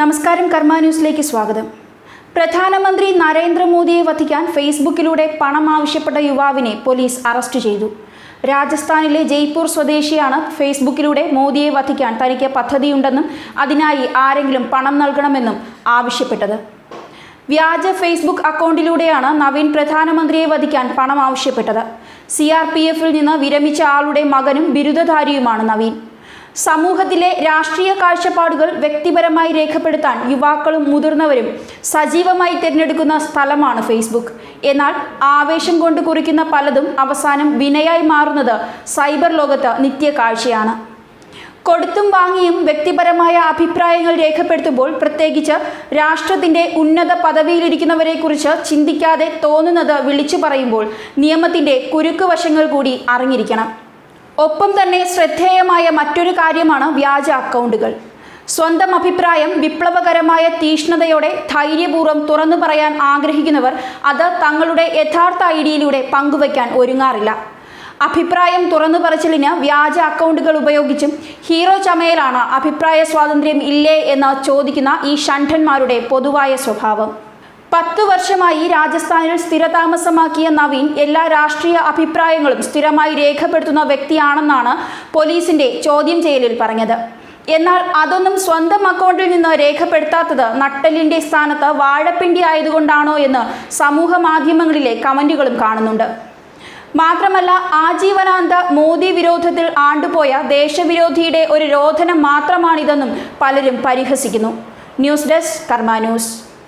നമസ്കാരം കർമ്മ ന്യൂസിലേക്ക് സ്വാഗതം. പ്രധാനമന്ത്രി നരേന്ദ്രമോദിയെ വധിക്കാൻ ഫേസ്ബുക്കിലൂടെ പണം ആവശ്യപ്പെട്ട യുവാവിനെ പോലീസ് അറസ്റ്റ് ചെയ്തു. രാജസ്ഥാനിലെ ജയ്പൂർ സ്വദേശിയാണ് ഫേസ്ബുക്കിലൂടെ മോദിയെ വധിക്കാൻ തനിക്ക് പദ്ധതിയുണ്ടെന്നും അതിനായി ആരെങ്കിലും പണം നൽകണമെന്നും ആവശ്യപ്പെട്ടത്. വ്യാജ ഫേസ്ബുക്ക് അക്കൗണ്ടിലൂടെയാണ് നവീൻ പ്രധാനമന്ത്രിയെ വധിക്കാൻ പണം ആവശ്യപ്പെട്ടത്. സി ആർ പി എഫിൽ നിന്ന് വിരമിച്ച ആളുടെ മകനും ബിരുദധാരിയുമാണ് നവീൻ. സമൂഹത്തിലെ രാഷ്ട്രീയ കാഴ്ചപ്പാടുകൾ വ്യക്തിപരമായി രേഖപ്പെടുത്താൻ യുവാക്കളും മുതിർന്നവരും സജീവമായി തിരഞ്ഞെടുക്കുന്ന സ്ഥലമാണ് ഫേസ്ബുക്ക്. എന്നാൽ ആവേശം കൊണ്ട് കുറിക്കുന്ന പലതും അവസാനം വിനയായി മാറുന്നത് സൈബർ ലോകത്ത് നിത്യ കാഴ്ചയാണ്. കൊടുത്തും വാങ്ങിയും വ്യക്തിപരമായ അഭിപ്രായങ്ങൾ രേഖപ്പെടുത്തുമ്പോൾ പ്രത്യേകിച്ച് രാഷ്ട്രത്തിന്റെ ഉന്നത പദവിയിലിരിക്കുന്നവരെക്കുറിച്ച് ചിന്തിക്കാതെ തോന്നുന്നത് വിളിച്ചു പറയുമ്പോൾ നിയമത്തിന്റെ കുരുക്ക് കൂടി അറിഞ്ഞിരിക്കണം. ഒപ്പം തന്നെ ശ്രദ്ധേയമായ മറ്റൊരു കാര്യമാണ് വ്യാജ അക്കൗണ്ടുകൾ. സ്വന്തം അഭിപ്രായം വിപ്ലവകരമായ തീഷ്ണതയോടെ ധൈര്യപൂർവം തുറന്നു പറയാൻ ആഗ്രഹിക്കുന്നവർ അത് തങ്ങളുടെ യഥാർത്ഥ ഐഡിയയിലൂടെ പങ്കുവയ്ക്കാൻ ഒരുങ്ങാറില്ല. അഭിപ്രായം തുറന്നു പറച്ചിലിന് വ്യാജ അക്കൗണ്ടുകൾ ഉപയോഗിച്ചും ഹീറോ ചമയലാണ് അഭിപ്രായ സ്വാതന്ത്ര്യം ഇല്ലേ എന്ന് ചോദിക്കുന്ന ഈ ഷണ്ഠന്മാരുടെ പൊതുവായ സ്വഭാവം. പത്തു വർഷമായി രാജസ്ഥാനിൽ സ്ഥിരതാമസമാക്കിയ നവീൻ എല്ലാ രാഷ്ട്രീയ അഭിപ്രായങ്ങളും സ്ഥിരമായി രേഖപ്പെടുത്തുന്ന വ്യക്തിയാണെന്നാണ് പോലീസിന്റെ ചോദ്യം ചെയ്യലിൽ പറഞ്ഞത്. എന്നാൽ അതൊന്നും സ്വന്തം അക്കൗണ്ടിൽ നിന്ന് രേഖപ്പെടുത്താത്തത് നട്ടലിന്റെ സ്ഥാനത്ത് വാഴപ്പിണ്ടി ആയതുകൊണ്ടാണോ എന്ന് സമൂഹ മാധ്യമങ്ങളിലെ കമന്റുകളും കാണുന്നുണ്ട്. മാത്രമല്ല ആജീവനാന്ത മോദി വിരോധത്തിൽ ആണ്ടുപോയ ദേശവിരോധിയുടെ ഒരു രോധനം മാത്രമാണിതെന്നും പലരും പരിഹസിക്കുന്നു. News desk Karma news.